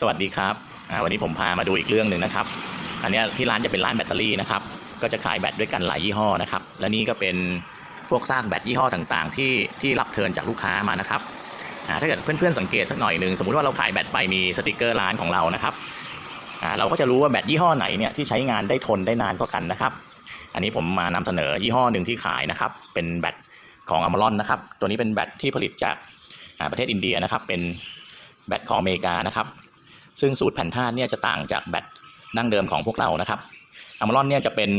สวัสดีครับวันนี้ผมพามาดูอีกเรื่องหนึ่งนะครับ อันนี้ที่ร้านจะเป็นร้านแบตเตอรี่นะครับ ก็จะขายแบตด้วยกันหลายยี่ห้อนะครับ และนี่ก็เป็นพวกสร้างแบตยี่ห้อต่างๆ ที่ที่รับเทินจากลูกค้ามานะครับถ้าเกิดเพื่อนๆสังเกตสักหน่อยหนึ่งสมมุติว่าเราขายแบตไปมีสติกเกอร์ร้านของเรานะครับเราก็จะรู้ว่าแบตยี่ห้อไหนเนี่ยที่ใช้งานได้ทนได้นานกว่ากันนะครับ อันนี้ผมมานำเสนอยี่ห้อหนึ่งที่ขายนะครับ เป็นแบตของอมรอนนะครับ ตัวนี้เป็นแบตที่ผลิตจากประเทศอินเดียนะครับ เป็นแบตของอเมริกานะครับ ซึ่งสูตรแผ่นธาตุเนี่ยจะต่างจากแบตดั้งเดิมของพวกเรานะครับอะมารอนเนี่ยจะเป็น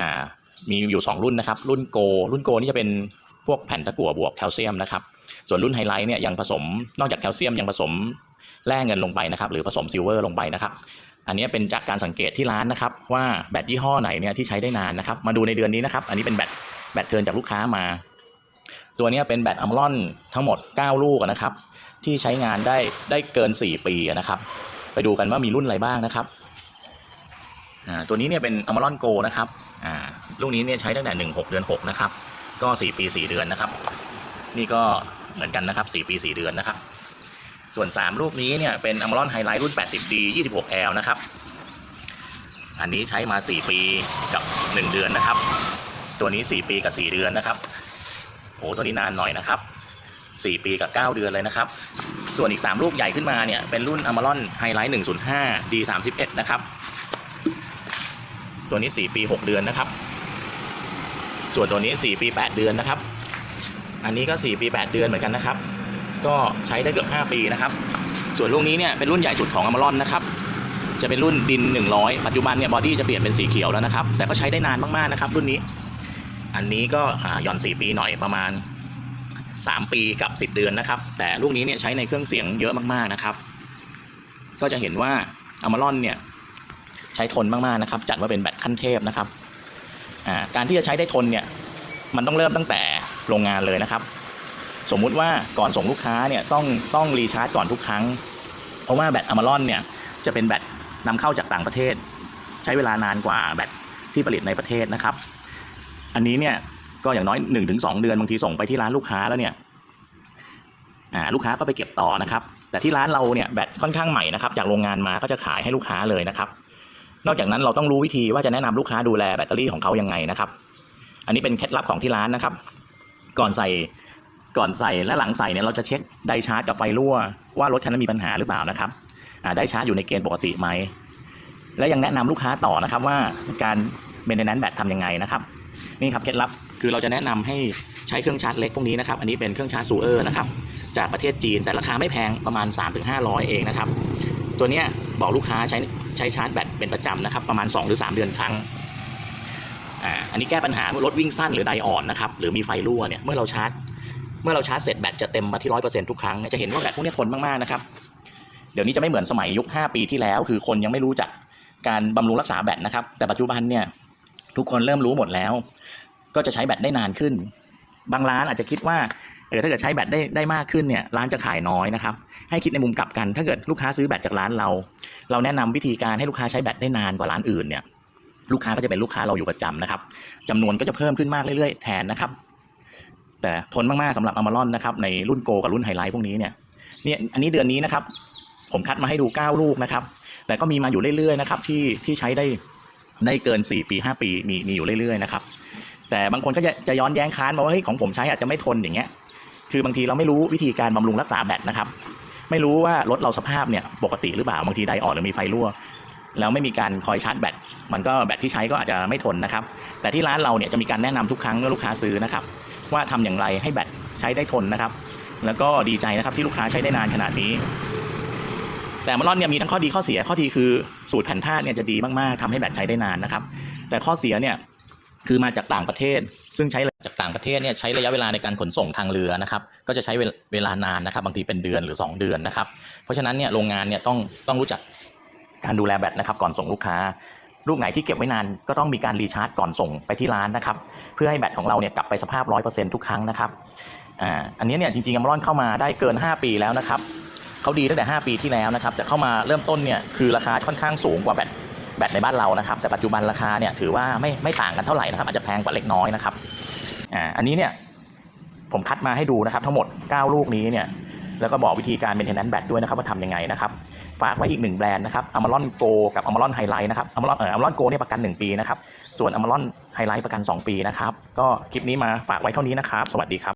อ่ามีอยู่ 2 รุ่นนะครับ รุ่นโก รุ่นโกนี่จะเป็นพวกแผ่นตะกั่วบวกแคลเซียมนะครับ ส่วนรุ่นไฮไลท์เนี่ยยังผสมนอกจากแคลเซียมยังผสมแร่เงินลงไปนะครับ หรือผสมซิลเวอร์ลงไปนะครับ อันนี้เป็นจากการสังเกตที่ร้านนะครับ ว่าแบตยี่ห้อไหนเนี่ยที่ใช้ได้นานนะครับ มาดูในเดือนนี้นะครับ อันนี้เป็นแบตแบตเทิร์นจากลูกค้ามา ตัวเนี้ยเป็นแบตอะมารอนทั้งหมด 9 ลูกนะครับ ที่ใช้งานได้ได้เกิน 4 ปีนะครับ ไปดูกันว่ามีรุ่นอะไรบ้างนะครับอ่าตัวนี้เนี่ยเป็นอมารอนโกนะครับอ่าลูกนี้เนี่ยใช้ตั้งแต่ 1 6 เดือน 6 นะครับ ก็ 4 ปี 4 เดือนนะครับ นี่ก็เหมือนกันนะครับ 4 ปี 4 เดือนนะครับ ส่วน3ลูกนี้เนี่ยเป็นอมารอนไฮไลท์รุ่น 80D 26L นะครับ อันนี้ใช้มา 4 ปีกับ 1 เดือนนะครับ ตัวนี้ 4 ปีกับ 4 เดือนนะครับโอ้ตัวนี้นานหน่อยนะครับ 4 ปีกับ 9 เดือนเลยนะครับ ส่วนอีก 3 ลูกใหญ่ขึ้นมาเนี่ย เป็นรุ่น a m a r o n Highlight 105 D31 นะครับ ตัวนี้ 4 ปี 6 เดือนนะครับ ส่วนตัวนี้ 4 ปี 8 เดือนนะครับ อันนี้ก็ 4 ปี 8 เดือนเหมือนกันนะครับ ก็ใช้ได้เกือบ 5 ปีนะครับ ส่วนลูกนี้เนี่ยเป็นรุ่นใหญ่สุดของ a m a r o n นะครับจะเป็นรุ่นดิน 100 ปัจจุบันเนี่ยบอดี้จะเปลี่ยนเป็นสีเขียวแล้วนะครับ แต่ก็ใช้ได้นานมากๆนะครับ รุ่นนี้ อันนี้ก็หย่อน 4 ปีหน่อยประมาณ 3 ปีกับ 10 เดือนนะครับ แต่ลูกนี้เนี่ยใช้ในเครื่องเสียงเยอะมากๆนะครับ ก็จะเห็นว่าอมารอนเนี่ยใช้ทนมากๆนะครับ จัดว่าเป็นแบตขั้นเทพนะครับการที่จะใช้ได้ทนเนี่ยมันต้องเริ่มตั้งแต่โรงงานเลยนะครับ สมมุติว่าก่อนส่งลูกค้าเนี่ยต้องต้องรีชาร์จก่อนทุกครั้ง เพราะว่าแบตอมารอนเนี่ยจะเป็นแบตนำเข้าจากต่างประเทศ ใช้เวลานานกว่าแบตที่ผลิตในประเทศนะครับ อันนี้เนี่ย ก็อย่างน้อย1นถึงสเดือนบางทีส่งไปที่ร้านลูกค้าแล้วเนี่ยอ่าลูกค้าก็ไปเก็บต่อนะครับ แต่ที่ร้านเราเนี่ยแบตค่อนข้างใหม่นะครับ จากโรงงานมาก็จะขายให้ลูกค้าเลยนะครับ นอกจากนั้นเราต้องรู้วิธีว่าจะแนะนำลูกค้าดูแลแบตเตอรี่ของเขายังไงนะครับ อันนี้เป็นเคล็ดลับของที่ร้านนะครับ ก่อนใส่ก่อนใส่และหลังใส่เนี่ยเราจะเช็คไดชาร์จกับไฟรั่วว่ารถคันนั้นมีปัญหาหรือเปล่านะครับอ่าไดชาร์จอยู่ในเกณฑ์ปกติไหมและยังแนะนำลูกค้าต่อนะครับว่าการเมนเทนแนนซ์แบตทำยังไงนะครับนี่ครับเคล็ดลับ คือเราจะแนะนำให้ใช้เครื่องชาร์จเล็กพวกนี้นะครับ อันนี้เป็นเครื่องชาร์จซูเออร์นะครับ จากประเทศจีนแต่ราคาไม่แพงประมาณ 3-500 เองนะครับ ตัวเนี้ยบอกลูกค้าใช้ใช้ชาร์จแบตเป็นประจำนะครับ ประมาณ 2 หรือ 3 เดือนครั้งอ่าอันนี้แก้ปัญหารถวิ่งสั้นหรือไดอ่อนนะครับหรือมีไฟรั่วเนี่ยเมื่อเราชาร์จ เมื่อเราชาร์จเสร็จแบตจะเต็มมาที่ร้อยเปอร์เซ็นต์ทุกครั้งจะเห็นว่าแบตพวกนี้ทนมากๆนะครับเดี๋ยวนี้จะไม่เหมือนสมัยยุค 5 ปีที่แล้ว คือคนยังไม่รู้จักการบำรุงรักษาแบตนะครับ แต่ปัจจุบันเนี่ยทุกคนเริ่มรู้หมดแล้ว ก็จะใช้แบตได้นานขึ้น บางร้านอาจจะคิดว่าเออถ้าเกิดใช้แบตได้ได้มากขึ้นเนี่ยร้านจะขายน้อยนะครับ ให้คิดในมุมกลับกัน ถ้าเกิดลูกค้าซื้อแบตจากร้านเรา เราแนะนำวิธีการให้ลูกค้าใช้แบตได้นานกว่าร้านอื่นเนี่ยลูกค้าก็จะเป็นลูกค้าเราอยู่ประจำนะครับจำนวนก็จะเพิ่มขึ้นมากเรื่อยๆแทนนะครับ แต่ทนมากๆสำหรับอมารอนนะครับในรุ่นโกกับรุ่นไฮไลท์พวกนี้เนี่ยเนี่ยอันนี้เดือนนี้นะครับ ผมคัดมาให้ดู 9 ลูกนะครับ แต่ก็มีมาอยู่เรื่อยๆนะครับที่ที่ใช้ได้ได้เกิน 4 ปี 5 ปีมีมีอยู่เรื่อยๆนะครับ แต่บางคนก็จะจะย้อนแย้งค้านมาว่าเฮ้ยของผมใช้อาจจะไม่ทนอย่างเงี้ย คือบางทีเราไม่รู้วิธีการบำรุงรักษาแบตนะครับ ไม่รู้ว่ารถเราสภาพเนี่ยปกติหรือเปล่าบางทีไดออนหรือมีไฟรั่วแล้วไม่มีการคอยชาร์จแบต มันก็แบตที่ใช้ก็อาจจะไม่ทนนะครับ แต่ที่ร้านเราเนี่ยจะมีการแนะนำทุกครั้งเมื่อลูกค้าซื้อนะครับ ว่าทำอย่างไรให้แบตใช้ได้ทนนะครับ แล้วก็ดีใจนะครับที่ลูกค้าใช้ได้นานขนาดนี้ แต่มารอนเนี่ยมีทั้งข้อดีข้อเสีย ข้อดีคือสูตรแผ่นธาตุเนี่ยจะดีมากๆทำให้แบตใช้ได้นานนะครับ แต่ข้อเสียเนี่ย คือมาจากต่างประเทศ ซึ่งใช้จากต่างประเทศเนี่ยใช้ระยะเวลาในการขนส่งทางเรือนะครับ ก็จะใช้เวลานานนะครับ บางทีเป็นเดือนหรือ 2 เดือนนะครับ เพราะฉะนั้นเนี่ยโรงงานเนี่ยต้องต้องรู้จักการดูแลแบตนะครับก่อนส่งลูกค้า ลูกไหนที่เก็บไว้นานก็ต้องมีการรีชาร์จก่อนส่งไปที่ร้านนะครับ เพื่อให้แบตของเราเนี่ยกลับไปสภาพ 100%ทุกครั้งนะครับอ่าอันนี้เนี่ยจริงๆอัมรอนเข้ามาได้เกิน 5 ปีแล้วนะครับเขาดีตั้งแต่ 5 ปีที่แล้วนะครับแต่เข้ามาเริ่มต้นเนี่ยคือราคาค่อนข้างสูงกว่าแบต แบตในบ้านเรานะครับ แต่ปัจจุบันราคาเนี่ยถือว่าไม่ไม่ต่างกันเท่าไหร่นะครับ อาจจะแพงกว่าเล็กน้อยนะครับอ่าอันนี้เนี่ยผมคัดมาให้ดูนะครับ ทั้งหมด 9 ลูกนี้เนี่ยแล้วก็บอกวิธีการ maintenance แบตด้วยนะครับว่าทำยังไงนะครับ ฝากไว้อีกหนึ่งแบรนด์นะครับอมารอนโกกับอมารอนไฮไลท์นะครับอมารอนเอ่ออมารอนโกเนี่ยประกัน 1 ปีนะครับ ส่วนอมารอนไฮไลท์ประกัน 2 ปีนะครับ ก็คลิปนี้มาฝากไว้เท่านี้นะครับ สวัสดีครับ